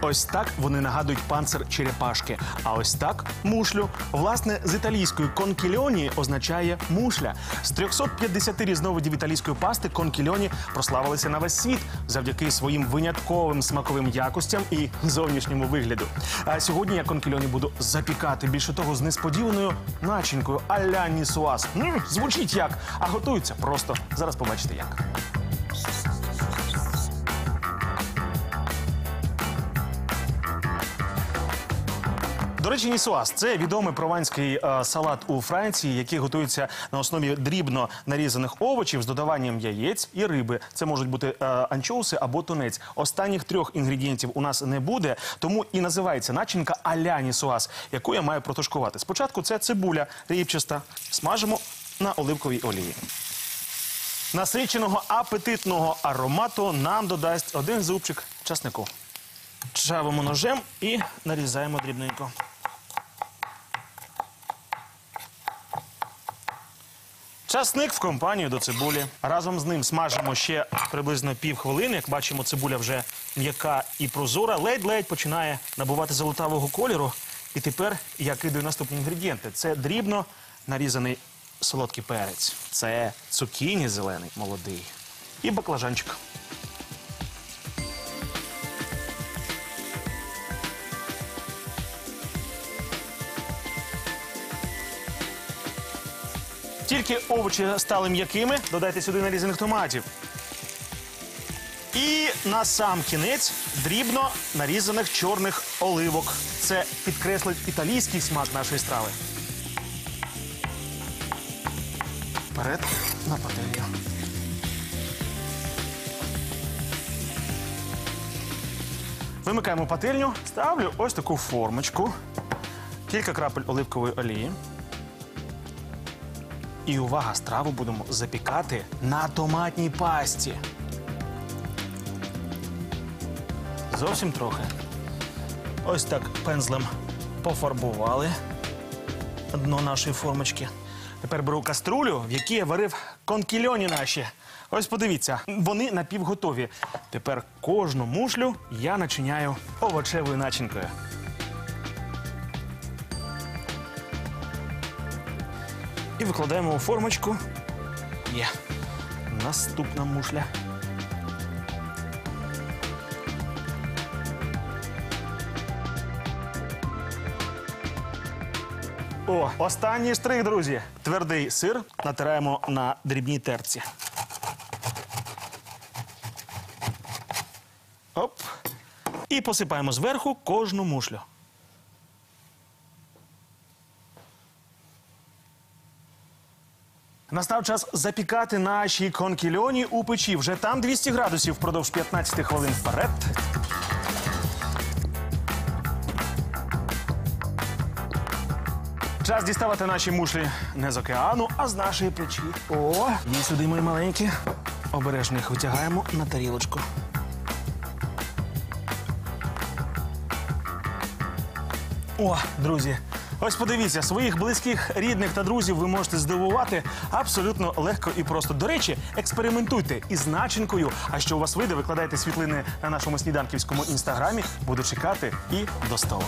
Ось так вони нагадують панцир черепашки. А ось так мушлю. Власне, з італійської конкільоні означає мушля. З 350 різновидів італійської пасти конкільоні прославилися на весь світ завдяки своїм винятковим смаковим якостям і зовнішньому вигляду. А сьогодні я конкільоні буду запікати. Більше того, з несподіваною начинкою а-ля нісуаз. М, Звучить як, а готується просто. Зараз побачите як. До речі, нісуаз це відомий прованський е, салат у Франції, який готується на основі дрібно нарізаних овочів з додаванням яєць і риби. Це можуть бути е, анчоуси або тунець. Останніх трьох інгредієнтів у нас не буде, тому і називається начинка а-ля нісуаз, яку я маю протушкувати. Спочатку це цибуля рібчаста. Смажимо на оливковій олії. Насиченого апетитного аромату нам додасть один зубчик часнику. Чавимо ножем і нарізаємо дрібненько. Часник в компанію до цибулі. Разом з ним смажимо ще приблизно пів хвилини. Як бачимо, цибуля вже м'яка і прозора, ледь-ледь починає набувати золотавого кольору. І тепер я кидаю наступні інгредієнти. Це дрібно нарізаний солодкий перець. Це цукіні зелений, молодий. І баклажанчик. Тільки овочі стали м'якими, додайте сюди нарізаних томатів. І на сам кінець дрібно нарізаних чорних оливок. Це підкреслить італійський смак нашої страви. Вперед на пательню. Вимикаємо пательню, ставлю ось таку формочку, кілька крапель оливкової олії. І увага, страву будемо запікати на томатній пасті. Зовсім трохи. Ось так пензлем пофарбували дно нашої формочки. Тепер беру каструлю, в якій я варив конкільоні наші. Ось подивіться, вони напівготові. Тепер кожну мушлю я начиняю овочевою начинкою. Викладаємо у формочку. Є. Наступна мушля. О, останній штрих, друзі. Твердий сир натираємо на дрібній терці. Оп. І посипаємо зверху кожну мушлю. Настав час запікати наші конкільоні у печі. Вже там 200 градусів впродовж 15 хвилин вперед. Час діставати наші мушлі не з океану, а з нашої печі. О, їй сюди, мої маленькі. Обережно їх витягаємо на тарілочку. О, друзі, ось подивіться, своїх близьких, рідних та друзів ви можете здивувати абсолютно легко і просто. До речі, експериментуйте із начинкою. А що у вас вийде, викладайте світлини на нашому сніданківському інстаграмі. Буду чекати і до столу.